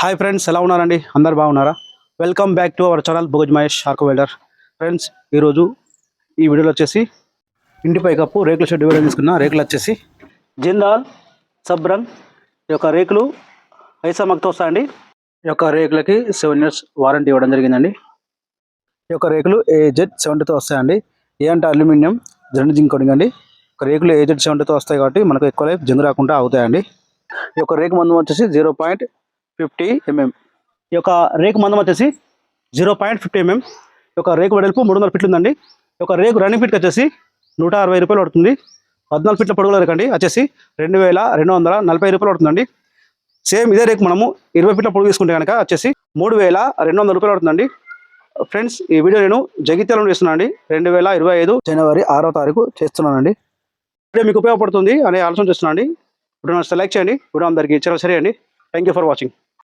Hi friends ఎలా ఉన్నారండి? అందరు బాగున్నారా? Welcome back to our channel Bhoj Mahesh shark welder friends ఈరోజు ఈ వీడియోలో వచ్చేసి ఇంటి పైకప్పు రేకుల షెడ్ వీడియో తీసుకున్న రేకులు వచ్చేసి జిందాల్ సబ్రంగ్ ఈ యొక్క రేకులు ఐసా మగ్తో వస్తాయండి ఈ యొక్క రేకులకి సెవెన్ ఇయర్స్ వారంటీ ఇవ్వడం జరిగిందండి. ఈ యొక్క రేకులు ఏజెడ్ సెవెంటీతో వస్తాయండి. ఏ అంటే అల్యూమినియం జెండు జింక్ కోటింగ్ అండి. ఒక రేకులు ఏజెడ్ సెవెంటీతో వస్తాయి కాబట్టి మనకు ఎక్కువ లైఫ్ జంగు రాకుండా అవుతాయండి ఈ యొక్క రేకు మందు వచ్చేసి జీరో పాయింట్ ఫిఫ్టీ ఎంఎం. ఈ యొక్క రేకు మందం వచ్చేసి జీరో పాయింట్ ఫిఫ్టీ ఎంఎం. ఈ యొక్క రేకు వెడల్పు మూడు వందల ఫీట్లు ఉందండి. ఈ యొక్క రేకు రన్నింగ్ ఫీట్కి వచ్చేసి నూట అరవై రూపాయలు పడుతుంది. పద్నాలుగు ఫీట్ల పొడుగుల రేకు అండి వచ్చేసి రెండు వేల రెండు వందల నలభై రూపాయలు పడుతుందండి. సేమ్ ఇదే రేకు మనము ఇరవై ఫీట్ల పొడుగు తీసుకుంటే కనుక వచ్చేసి మూడు వేల రెండు వందల రూపాయలు పడుతుందండి. ఫ్రెండ్స్ ఈ వీడియో నేను జగిత్యాలను చేస్తున్నాను అండి రెండు వేల ఇరవై ఐదు జనవరి ఆరో తారీఖు చేస్తున్నానండి. వీడియో మీకు ఉపయోగపడుతుంది అనే ఆలోచన చేస్తున్నాను అండి ఇప్పుడు సెలెక్ట్ చేయండి. వీడియో అందరికీ చాలా సరే అండి థ్యాంక్ యూ ఫర్ వాచింగ్